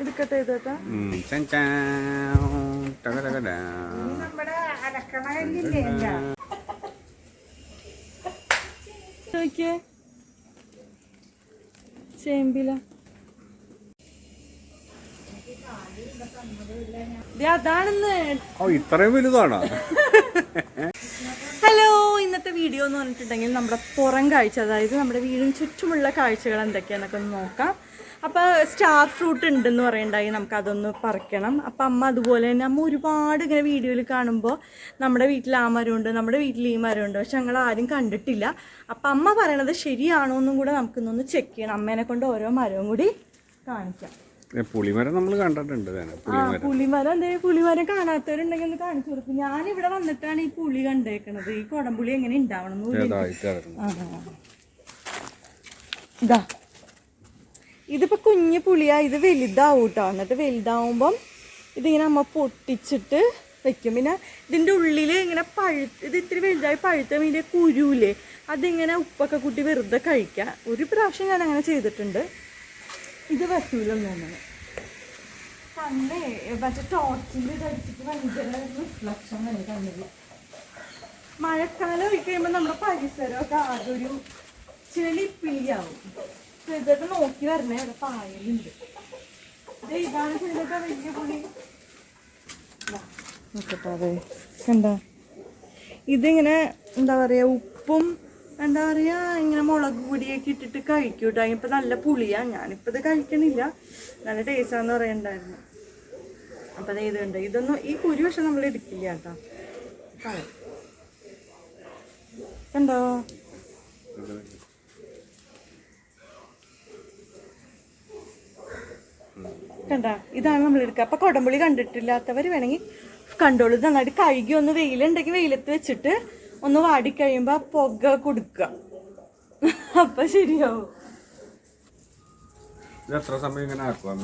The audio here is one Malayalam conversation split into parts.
എടുക്കട്ടെ ഇതേട്ടാ ചേമ്പില അതാണെന്ന്. ഓ ഇത്രയും വലുതാണോ? വീഡിയോ എന്ന് പറഞ്ഞിട്ടുണ്ടെങ്കിൽ നമ്മുടെ പുറം കാഴ്ച അതായത് നമ്മുടെ വീടിന് ചുറ്റുമുള്ള കാഴ്ചകൾ എന്തൊക്കെയാണെന്നൊക്കെ ഒന്ന് നോക്കാം. അപ്പോൾ സ്റ്റാർ ഫ്രൂട്ട് ഉണ്ടെന്ന് പറയണ്ടായി നമുക്ക് അതൊന്ന് പറിക്കണം. അപ്പം അമ്മ അതുപോലെ തന്നെ അമ്മ ഒരുപാട് ഇങ്ങനെ വീഡിയോയിൽ കാണുമ്പോൾ നമ്മുടെ വീട്ടിൽ ആ മരമുണ്ട് നമ്മുടെ വീട്ടിൽ ഈ മരമുണ്ട്. പക്ഷെ ഞങ്ങൾ ആരും കണ്ടിട്ടില്ല. അപ്പം അമ്മ പറയണത് ശരിയാണോ എന്നും കൂടെ നമുക്കിന്നൊന്ന് ചെക്ക് ചെയ്യണം. അമ്മേനെ കൊണ്ട് ഓരോ മരവും കൂടി കാണിക്കാം. പുളിമരം നമ്മൾ കണ്ടിട്ടുണ്ട് പുളിമരം. എന്തേ പുളിമരം കാണാത്തവരുണ്ടെങ്കിൽ ഒന്ന് കാണിച്ചു കൊടുക്കും. ഞാൻ ഇവിടെ വന്നിട്ടാണ് ഈ പുളി കണ്ടേക്കണത്. ഈ കുടംപുളി എങ്ങനെ ഉണ്ടാവണം ഇതാ. ഇതിപ്പോ കുഞ്ഞു പുളിയാ. ഇത് വലുതാവും കേട്ടോ എന്നിട്ട് വലുതാവുമ്പം ഇതിങ്ങനെ അമ്മ പൊട്ടിച്ചിട്ട് വെക്കും. പിന്നെ ഇതിന്റെ ഉള്ളിൽ ഇങ്ങനെ പഴുത്ത് ഇത് ഇത്തിരി വലുതായി പഴുത്ത മീന്റെ കുരുവില്ലേ അതിങ്ങനെ ഉപ്പൊക്കെ കൂട്ടി വെറുതെ കഴിക്കാം. ഒരു പ്രാവശ്യം ഞാൻ അങ്ങനെ ചെയ്തിട്ടുണ്ട്. ഇത് പറ്റൂലെന്ന് തോന്നുന്നു. കണ്ണേ മറ്റേ ടോർച്ചിൽ ഇതടിച്ചിട്ട് ഭയങ്കര റിഫ്ലക്ഷൻ വരും കണ്ണിൽ മഴക്കാലം ഒഴി കഴിയുമ്പോൾ നമ്മുടെ പരിസരമൊക്കെ ആകെ ഒരു ചെളിപ്പിളിയാവും അപ്പൊ ഇതൊക്കെ നോക്കി വരണേ ഇവിടെ പായലുണ്ട്. ഇത് ഇതാണ് ചെയ്തൊക്കെ വലിയ പുളി. ദാ, നോക്കട്ടെ അതെ. കണ്ട? ഇതിങ്ങനെ എന്താ പറയാ ഉപ്പും എന്താ പറയാ ഇങ്ങനെ മുളക് പൊടിയൊക്കെ ഇട്ടിട്ട് കഴിക്കൂട്ടോ. ഇപ്പൊ നല്ല പുളിയാ. ഞാനിപ്പത് കഴിക്കണില്ല. നല്ല ടേസ്റ്റാന്ന് പറയണ്ടായിരുന്നു. അപ്പൊ അത് ഇത് കണ്ടോ? ഇതൊന്നും ഈ കുരു പക്ഷെ നമ്മൾ എടുക്കില്ല കേട്ടോ. കണ്ടോ? കണ്ട? ഇതാണ് നമ്മൾ എടുക്കുക. അപ്പൊ കൊടമ്പുളി കണ്ടിട്ടില്ലാത്തവർ വേണമെങ്കിൽ കണ്ടോളൂ. നന്നായിട്ട് കഴുകി ഒന്ന് വെയിലുണ്ടെങ്കിൽ വെയിലത്ത് വെച്ചിട്ട് ഒന്ന് വാടി കഴിയുമ്പോ ആ പുക കൊടുക്കുക. അപ്പൊ ശരിയാവും. എത്ര സമയം ഇങ്ങനെ ആക്കുവാ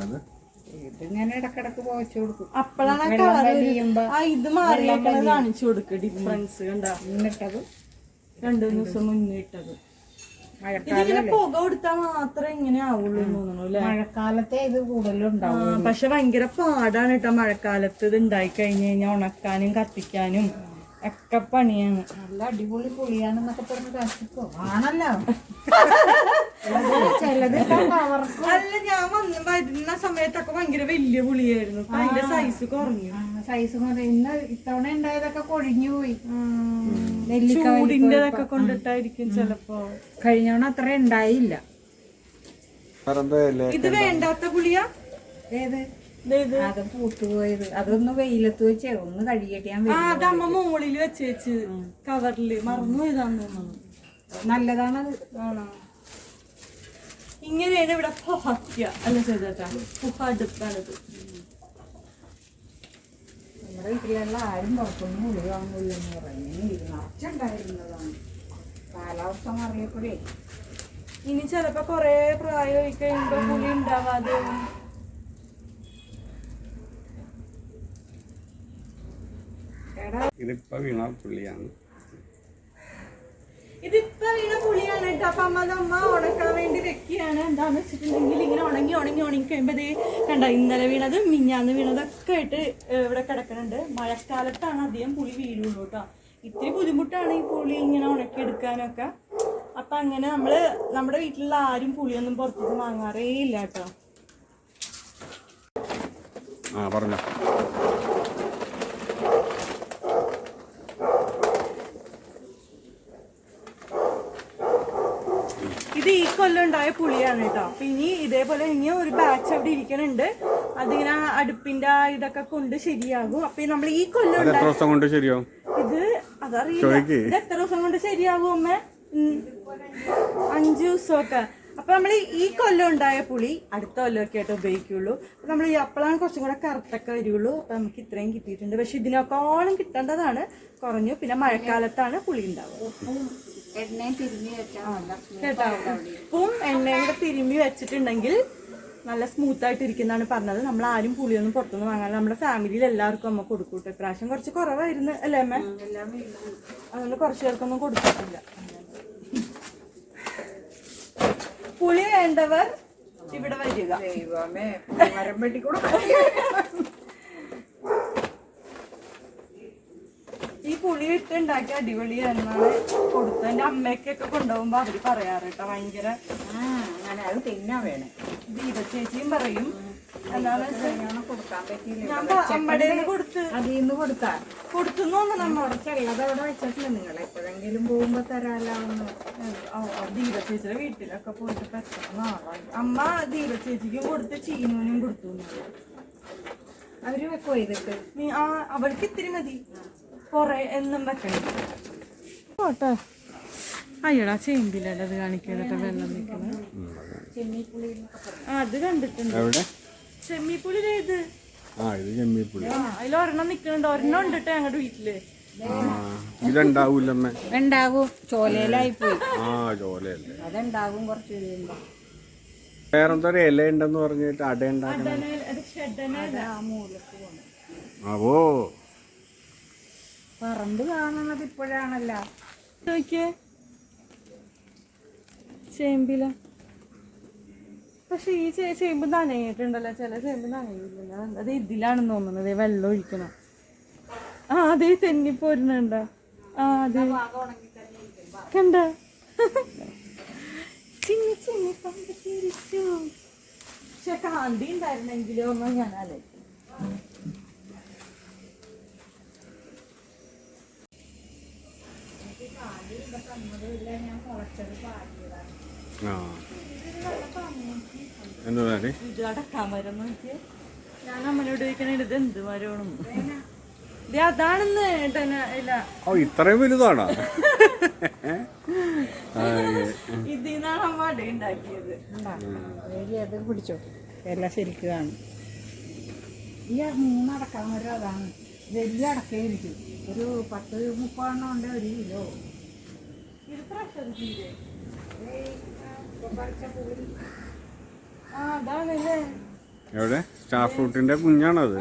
ഇതിങ്ങനെ ഇടക്കിടക്ക് പോയിച്ചു കൊടുക്കും. അപ്പോഴാണ് ആ കളർ വലിയുമ്പോ ആ ഇത് മാറിയേക്കണ കാണിച്ചു കൊടുക്കുക ഡിഫറൻസ് കണ്ട. എന്നിട്ടത് രണ്ടു ദിവസം മുന്നേ ഇട്ടത് ഇതിങ്ങനെ പുക കൊടുത്താൽ മാത്രമേ ഇങ്ങനെ ആവുള്ളൂ എന്ന് തോന്നുന്നു അല്ലേ? മഴക്കാലത്തെ ഇത് കൂടുതലുണ്ടാവും പക്ഷെ ഭയങ്കര പാടാണ് കേട്ടോ മഴക്കാലത്ത് ഇത് ഉണ്ടായി കഴിഞ്ഞു കഴിഞ്ഞാൽ ഉണക്കാനും കത്തിക്കാനും. ഒക്കെ പണിയാണ്. നല്ല അടിപൊളി പുളിയാണെന്നൊക്കെ പറഞ്ഞ് കാശിപ്പോ ആണല്ലോ. ചിലത് അല്ല ഞാൻ വന്ന് വരുന്ന സമയത്തൊക്കെ ഭയങ്കര വലിയ പുളിയായിരുന്നു. അതിന്റെ സൈസ് കുറഞ്ഞു. സൈസ് ഇന്ന് ഇത്തവണ ഉണ്ടായതൊക്കെ കൊഴിഞ്ഞു പോയി. നെല്ലിക്ക ചൂടിന്റെതൊക്കെ കൊണ്ടിട്ടായിരിക്കും ചിലപ്പോ. കഴിഞ്ഞവണ അത്ര ഉണ്ടായില്ല? ഇത് വേണ്ടാത്ത പുളിയാ? ഏത്? അത് പൂത്തുപോയത്. അതൊന്ന് വെയിലത്ത് വെച്ചേ ഒന്ന് കഴുകിയിട്ട് ഞാൻ ആ അത് അമ്മ മുകളിൽ വെച്ച് വെച്ച് കവറിൽ മറന്നു പോയതാന്ന് തോന്നുന്നു. നല്ലതാണത്. ആണോ? ഇങ്ങനെയാണ് ഇവിടെ അല്ല അടുപ്പാണിത് നമ്മുടെ വീട്ടിലുള്ള ആരും പുറത്തൊന്നും മുളി വാങ്ങില്ലെന്ന് പറയുന്നത് നിറച്ചുണ്ടായിരുന്നതാണ്. കാലാവസ്ഥ മാറിയപ്പോഴേ. ഇനി ചിലപ്പോ കൊറേ പ്രായം കഴിയുമ്പോ പുളി ഉണ്ടാവാതെ ഇതിപ്പോ വീണ പുള്ളിയാണ്. ഇതിപ്പോ വീണ പുളിയാണ് കേട്ടോ. അപ്പൊ അമ്മ അത് അമ്മ ഉണക്കാൻ വേണ്ടി വെക്കുകയാണ്. എന്താന്ന് വെച്ചിട്ടുണ്ടെങ്കിൽ ഇങ്ങനെ ഉണങ്ങി ഉണങ്ങി കണ്ടോ ഇന്നലെ വീണത് മിഞ്ഞാന്ന് വീണതൊക്കെ ആയിട്ട് ഇവിടെ കിടക്കുന്നുണ്ട്. മഴക്കാലത്താണ് അധികം പുളി വീഴുള്ളൂ കേട്ടോ. ഇത്തിരി ബുദ്ധിമുട്ടാണ് ഈ പുളി ഇങ്ങനെ ഉണക്കി എടുക്കാനൊക്കെ. അപ്പൊ അങ്ങനെ നമ്മൾ നമ്മുടെ വീട്ടിലുള്ള ആരും പുളിയൊന്നും പുറത്തേക്ക് വാങ്ങാറേ ഇല്ല കേട്ടോ. ആ പറഞ്ഞോ ഇത് ഈ കൊല്ലം ഉണ്ടായ പുളിയാണ് കേട്ടോ. അപ്പൊ ഇനി ഇതേപോലെ ഇനി ഒരു ബാച്ച് അവിടെ ഇരിക്കണുണ്ട്. അതിങ്ങനെ അടുപ്പിന്റെ ഇതൊക്കെ കൊണ്ട് ശരിയാകും. അപ്പൊ നമ്മൾ ഈ കൊല്ലം അത് എത്ര ദിവസം കൊണ്ട് ശരിയാവും? ഇത് അതറിയില്ല. ഇത് എത്ര ദിവസം കൊണ്ട് ശരിയാകും അമ്മ. അഞ്ചു ദിവസമൊക്കെ. അപ്പൊ നമ്മൾ ഈ കൊല്ലം ഉണ്ടായ പുളി അടുത്ത കൊല്ലമൊക്കെ ആയിട്ട് ഉപയോഗിക്കുള്ളൂ. അപ്പൊ നമ്മൾ ഈ അപ്പോഴാണ് കുറച്ചും കൂടെ കറുത്തൊക്കെ വരുള്ളൂ. അപ്പൊ നമുക്ക് ഇത്രയും കിട്ടിയിട്ടുണ്ട്. പക്ഷെ ഇതിനൊക്കെ ഓളം കിട്ടേണ്ടതാണ് കുറഞ്ഞു. പിന്നെ മഴക്കാലത്താണ് പുളി ഉണ്ടാവുക. കേട്ടോ? ഉപ്പും എണ്ണയും കൂടെ തിരുമ്പി വെച്ചിട്ടുണ്ടെങ്കിൽ നല്ല സ്മൂത്ത് ആയിട്ട് ഇരിക്കുന്നതാണ് പറഞ്ഞത്. നമ്മൾ ആരും പുളിയൊന്നും പുറത്തുനിന്ന് വാങ്ങാൻ നമ്മുടെ ഫാമിലിയിൽ എല്ലാവർക്കും അമ്മ കൊടുക്കും കേട്ടോ. ഇപ്രാവശ്യം കുറച്ച് കുറവായിരുന്നു അല്ലേ അമ്മ? അതുകൊണ്ട് കുറച്ച് പേർക്കൊന്നും കൊടുത്തിട്ടില്ല. പുളി വേണ്ടവർ ഇവിടെ വരിക. ദൈവമേ മരം വെട്ടിക്കൂടെ ഈ പുളി ഇട്ട് ഉണ്ടാക്കി അടിപൊളിയായിരുന്നു കൊടുത്തത് എന്റെ അമ്മയ്ക്കൊക്കെ കൊണ്ടുപോകുമ്പോ അവർ പറയാറ് കേട്ടോ ഭയങ്കര അത് തിന്നാ വേണം. ദീപ ചേച്ചിയും പറയും. കൊടുത്ത് കൊടുത്താ. കൊടുത്തു കുറച്ചുള്ളത് അവിടെ വെച്ചിട്ടില്ല നിങ്ങൾ എപ്പോഴെങ്കിലും പോകുമ്പോ തരാലാവുന്നു. ദീപ ചേച്ചിയുടെ വീട്ടിലൊക്കെ പോയിട്ട് പെട്ടെന്ന് അമ്മ ദീപ ചേച്ചിക്കും കൊടുത്ത് ചീനൂനും കൊടുത്തു. അവർ വെക്കോ ആ അവൾക്ക് ഇത്തിരി മതി. കൊറേ എന്നും വെക്കണം ഓട്ടെ അയ്യടാ ചേമ്പിലല്ല അത് കാണിക്കാനായിട്ട് വെള്ളം നിൽക്കുന്നത് ആ അത് കണ്ടിട്ടുണ്ട്. എവിടെ? ചെമ്മിപ്പുളി ഇത്. ആ ഇത് അതിൽ ഒരെണ്ണം നിൽക്കുന്നുണ്ട് ഒരെണ്ണം ഉണ്ട് കേട്ടോ ഞങ്ങളുടെ വീട്ടിൽ ഇതുണ്ടാവൂലമ്മേ ഉണ്ടാകും ചോലയിലായി പോയി. ആ ചോലയല്ലേ കുറച്ച് കഴിയുമ്പോ. വേറെന്തോ ഒരു ഇല ഉണ്ടെന്ന് പറഞ്ഞിട്ട് അട ഉണ്ടാക്കണം. പറമ്പ് കാണുന്നത് ഇപ്പോഴാണല്ലോ. നോക്കിയേ. ചേമ്പില. പക്ഷെ ഈ ചേ- ചേമ്പ് നനയിട്ടുണ്ടല്ലോ ചില ചേമ്പ് നനയില്ല അത് ഇതിലാണെന്ന് തോന്നുന്നത്. വെള്ളം ഒഴിക്കണം. ആ അതേ തെന്നിപ്പോരുന്നുണ്ട ആ അതെ. കണ്ട? ചിന്നി ചിന്നി പക്ഷെ കാന്തി ഉണ്ടായിരുന്നെങ്കിലോ ഒന്നും ഞാൻ ആ. എന്താ ഇത് അടക്കാൻ മരം നോക്കിയേ ഞാൻ അമ്മനോട് ചോദിക്കണേ ഇത് എന്ത് മരമാണെന്ന് ഇത് അതാണെന്ന് ഏട്ടന ഇല്ല. ഓ ഇത്രയും വലുതാണോ? ഇതിന്നാണ് അമ്മ അട ഉണ്ടാക്കിയത്. വേലി അത് പിടിച്ചോ എല്ലാം ശരിക്ക് കാണും. ഈ മൂന്നടക്കാൻ വരെ അതാണ്. വലിയ അടക്കയായിരിക്കും ഒരു പത്ത് മുപ്പതെണ്ണം ഉണ്ട് ഒരു കിലോ ഇത് പ്രഷർ ചീര ആ അതാണല്ലേ എവിടെ? സ്റ്റാർ ഫ്രൂട്ടിന്റെ കുഞ്ഞാണത്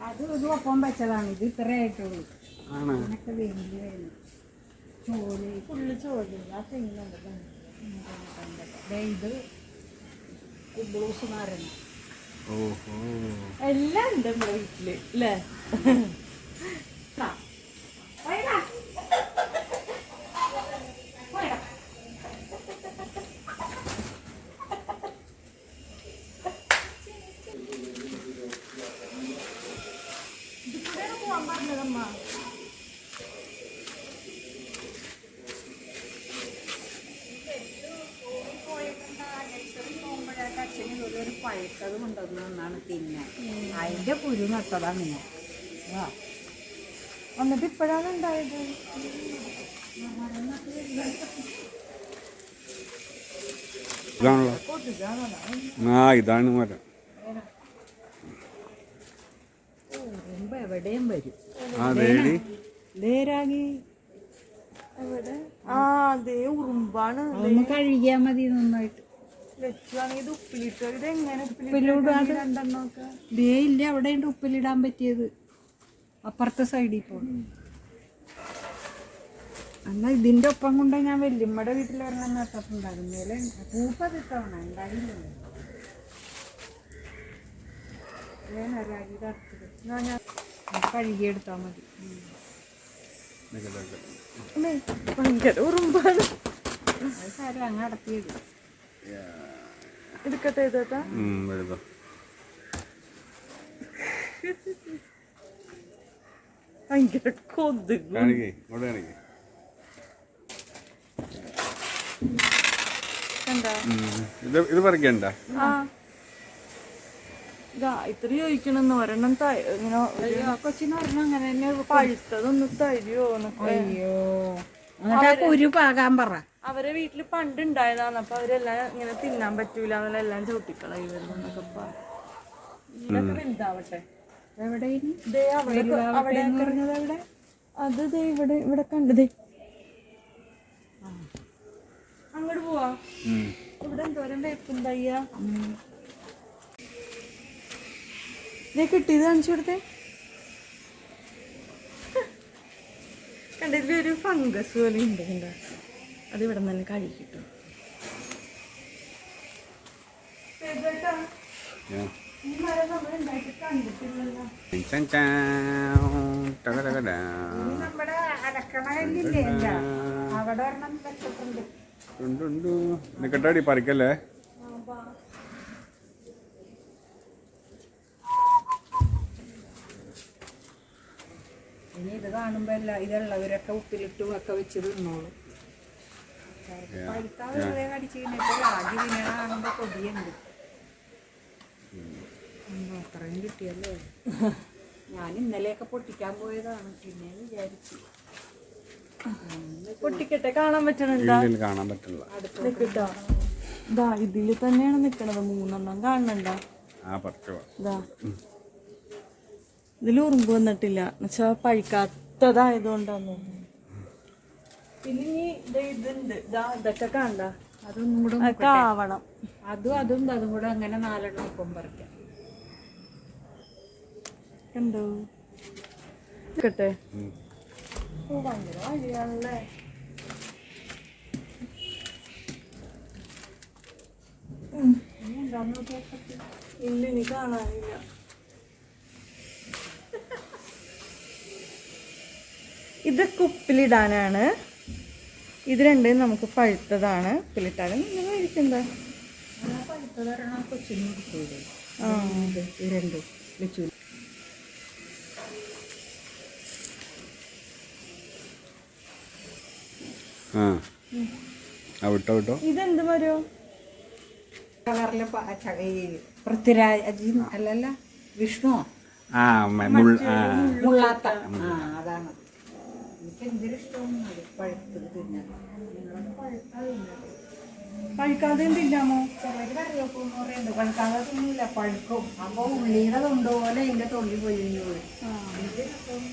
അത് ഇത് ഒപ്പം വെച്ചതാണ് ഇത് ചോൽ. ഫുള്ള് ആ കുബ്ലൂസ് എല്ലാം ഉണ്ട് നമ്മുടെ വീട്ടിൽ അല്ലേ? അച്ഛന് ഒരു പഴുത്തത് കൊണ്ടുവന്ന് എന്നാണ് തിന്നാൻ അതിന്റെ കുരു നട്ടതാണ് ഞാൻ എന്നിട്ട് ഇപ്പോഴാണ് ഉണ്ടായത്? ആ ഇതാണ് മരം. എവിടെയും വരും. ആ ദേടി ദേരാഗി ആ ദേ ഉറുമ്പാണ്. കഴുകിയാ കഴുകിയാൽ മതി നന്നായിട്ട്. ഉപ്പിലിടാതെ ദേ ഇല്ല അവിടെ ഉണ്ട് ഉപ്പിലിടാൻ പറ്റിയത്. അപ്പുറത്തെ സൈഡിൽ പോകണം എന്നാ ഇതിന്റെ ഒപ്പം കൊണ്ട് ഞാൻ വല്യമ്മയുടെ വീട്ടിൽ ഒരെണ്ണം കഴുകിയെടുത്താ പൂപ്പത് ഇത്തവണ ഉണ്ടായില്ലല്ലോ ഞാൻ കഴുകിയെടുത്താൽ മതി. ഭയങ്കര ഉറുമ്പാണ്. അത് സാരം അങ്ങ് അടത്തിയത് എടുക്കട്ടെ ഇതാ വലുതോ ഭയങ്കര കൊതുക്. ഇത് പറിക്കണ്ട? ആ. ഗായത്രി ചോദിക്കണെന്ന് ഒരെണ്ണം ത- ഇങ്ങനെ കൊച്ചിന് ഒരെണ്ണം അങ്ങനെ തന്നെ പഴുത്തതൊന്ന് തരുമോ അയ്യോ. കുരു പാകാൻ പറ. അവരെ വീട്ടിൽ പണ്ട് ഉണ്ടായതാണ് അപ്പൊ അവരെല്ലാം ഇങ്ങനെ തിന്നാൻ പറ്റൂല അവരെല്ലാം എല്ലാം ചവിട്ടിക്കളയി വരുന്നൊക്കെ പറഞ്ഞു. ഇതൊക്കെ വലുതാവട്ടെ. അത് ദേ ഇവിടെ ഇവിടെ കണ്ടതേ അങ്ങോട്ട് പോവാ. ഇവിടെ എന്തോരം വേപ്പും തയ്യ ദേ കിട്ടിയത് കാണിച്ചു കൊടുത്തേ. കണ്ടതിൽ ഒരു ഫംഗസ് പോലെ ഉണ്ട് കണ്ട? അത് ഇവിടെ നിന്ന് തന്നെ ചാൻ. ടകടകടാ. നമ്മുടെ അലക്കണയില്ലേ അവിടെ. നിക്കട്ടാടി പറിക്കല്ലേ? ഇനി ഇത് കാണുമ്പോ എല്ലാ ഇതുള്ളവരൊക്കെ ഉപ്പിലിട്ടും ഒക്കെ വെച്ച് തിന്നോളും. കൊതിയുണ്ട്. അത്രയും കിട്ടിയല്ലോ? ഞാൻ ഇന്നലെയൊക്കെ പൊട്ടിക്കാൻ പോയതാണ്. പിന്നെ വിചാരിച്ചു. പൊട്ടിക്കട്ടെ കാണാൻ പറ്റണുണ്ടോ? കാണാൻ പറ്റില്ല. ഇതാ തന്നെയാണ് നിക്കണത്. മൂന്നെണ്ണം കാണണ്ട ആ പറ്റോ ഇതാ. ഇതിൽ ഉറുമ്പ് വന്നിട്ടില്ല. എന്നുവെച്ചാൽ പഴുക്കാത്തതായതുകൊണ്ടാന്ന്. പിന്നെ ഇനി ഇതുണ്ട്. ഇതാ ഇതൊക്കെ കണ്ട. അതൊന്നും കൂടെ അതൊക്കെ ആവണം അതും അതും അതും കൂടെ അങ്ങനെ നാലെണ്ണം ഒപ്പം പറിക്കാം. എന്തോ നിക്കട്ടെ. ഓ ഭയങ്കര വഴിയാണല്ലേ? ഇല്ല ഇനി കാണാനില്ല. ഇതൊക്കെ കുപ്പിലിടാനാണ്. ഇത് രണ്ടും നമുക്ക് പഴുത്തതാണ്. ഉപ്പിലിട്ടാലും നിങ്ങൾ ആ ഇത് ഈ രണ്ടും വെച്ചു. ഇതെന്ത് വരും കളറിലെ പൃഥ്വിരാജ് അല്ലല്ല വിഷ്ണു. മുള്ളാത്ത. അതാണ്. എനിക്ക് എന്തൊരു ഇഷ്ടമാണ് പഴുത്തത് തിന്നാൻ? നിങ്ങളൊക്കെ പഴുത്താ തിന്നത് പഴുക്കാതെ തിന്നാമോ ചിലര് കറിവേപ്പ് പറയുന്നത് പഴുക്കാതെ തിന്നില്ല. പഴുക്കും. അപ്പോൾ ഉള്ളിയുടെ തൊണ്ടുപോലെ അതിന്റെ തൊള്ളി പൊഴിഞ്ഞു പോയി അപ്പം